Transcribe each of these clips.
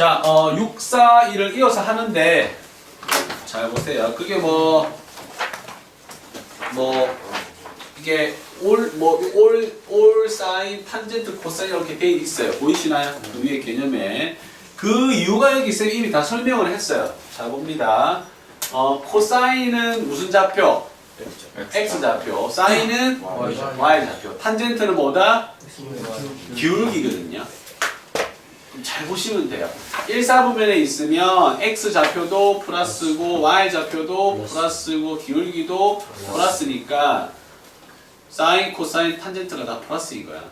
자, 어, 6, 4, 1을 이어서 하는데, 잘 보세요. 그게 뭐, 뭐, 이게 올, 뭐, 올, 올 사인, 탄젠트, 코사인 이렇게 돼 있어요. 보이시나요? 그 위에 개념에. 그 이유가 여기 있어요. 이미 다 설명을 했어요. 자, 봅니다. 어, 코사인은 무슨 좌표? X 좌표. 사인은. Y 좌표. 탄젠트는 뭐다? 기울기거든요. 잘 보시면 돼요. 1, 4분면에 있으면 X 좌표도 플러스고 Y 좌표도 플러스고 기울기도 플러스니까 사인, 코사인, 탄젠트가 다 플러스인 거야.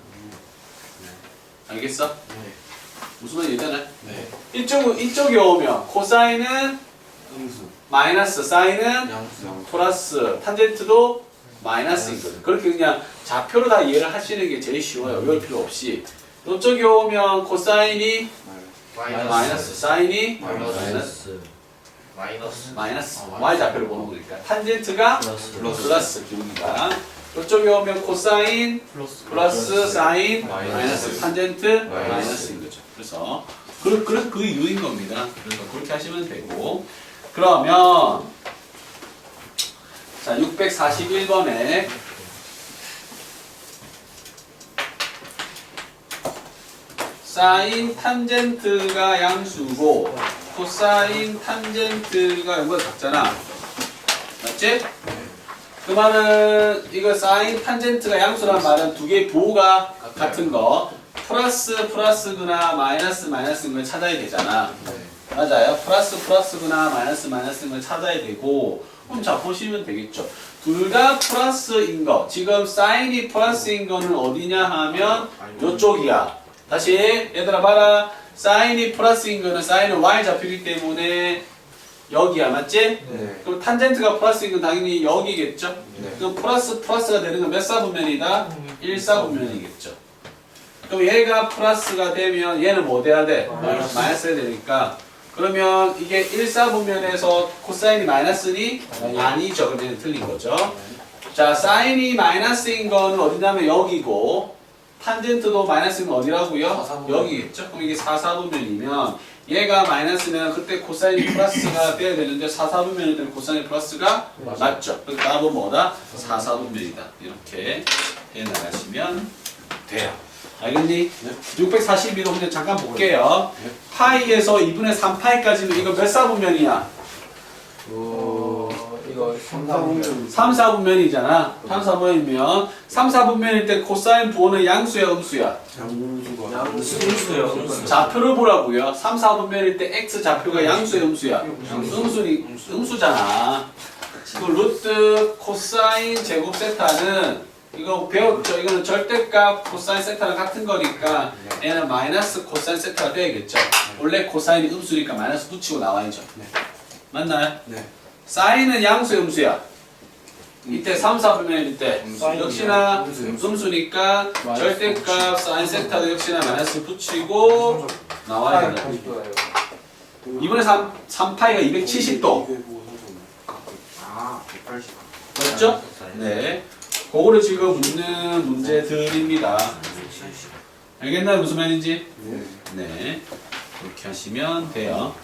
알겠어? 네. 무슨 말인지 알잖아. 네. 이쪽 이쪽에 오면 코사인은 음수. 마이너스, 사인은 양수. 플러스, 탄젠트도 마이너스이거든. 그렇게 그냥 좌표로 다 이해를 하시는 게 제일 쉬워요. 외울 필요 없이. 이쪽에 오면 코사인이 마이너스, 사인이 마이너스. 마이너스, 마이너스 마이너스, 아, y 좌표를 보는 거니까. 탄젠트가 플러스 플러스. 플러스 기울기가. 이쪽에 오면 코사인 플러스. 플러스 사인 마이너스. 마이너스 탄젠트 마이너스. 마이너스인 거죠. 그래서 그, 그, 그 이유인 겁니다. 그래서 그렇게 하시면 되고 그러면 자 641번에 사인 탄젠트가 양수고 코사인 탄젠트가 이거 같잖아. 맞지? 그 말은 이거 사인 탄젠트가 양수란 말은 두 개의 부호가 같은 거 플러스 플러스구나 마이너스 마이너스인 걸 찾아야 되잖아. 네. 맞아요. 플러스 플러스구나 마이너스 마이너스인 걸 찾아야 되고 그럼 자 보시면 되겠죠. 둘 다 플러스인 거. 지금 사인이 플러스인 거는 어디냐 하면 요쪽이야. 다시 얘들아 봐라. 사인이 플러스인 거는 사인은 y 좌표이기 때문에 여기야. 맞지? 네. 그럼 탄젠트가 플러스인 건 당연히 여기겠죠? 네. 그럼 플러스 플러스가 되는 건 몇 사분면이다? 1사분면이겠죠. 그럼 얘가 플러스가 되면 얘는 뭐 돼야 돼? 마이너스. 마이너스 해야 되니까 그러면 이게 1사분면에서 코사인이 마이너스니? 아니요. 아니죠. 그럼 얘는 틀린 거죠. 자, 사인이 마이너스인 거는 어디냐면 여기고 탄젠트도 마이너스인 건 어디라고요? 여기겠죠. 그럼 이게 4사분면이면 얘가 마이너스면 그때 코사인이 플러스가 돼야 되는데 4사분면일 때는 코사인이 플러스가 맞아요. 맞죠. 그러니까 답은 뭐다? 4사분면이다. 이렇게 해 나가시면 돼요. 알겠니? 642도 그냥 잠깐 볼게요. 네. 파이에서 2분의 3파이까지는 이거 몇 사분면이야? 어, 이거 3, 4분면. 3, 4분면이잖아. 3, 4분면이면 3, 4분면일 때 코사인 부호는 양수야, 음수야? 양수가. 음수요 좌표를 보라고요. 3, 4분면일 때 x 좌표가 양수야, 음수야? 음수니, 음수잖아. 그 루트 코사인 제곱 세타는 이거 배웠죠? 이거는 절대값 코사인 세타랑 같은 거니까 얘는 마이너스 코사인 세타가 돼야겠죠? 원래 코사인이 음수니까 마이너스 붙이고 나와야죠. 네. 맞나요? 네. 사인은 양수야, 음수야? 이때 3, 4 분면일 때 사인이 역시나 음수, 음수니까 마이너스 절대값 사인 세타도 역시나 마이너스 붙이고 나와야 된다. 이번에 3, 3파이가 270도 아, 180. 맞죠? 네. 그거를 지금 묻는 문제들입니다. 알겠나요? 무슨 말인지? 네. 네. 그렇게 하시면 돼요.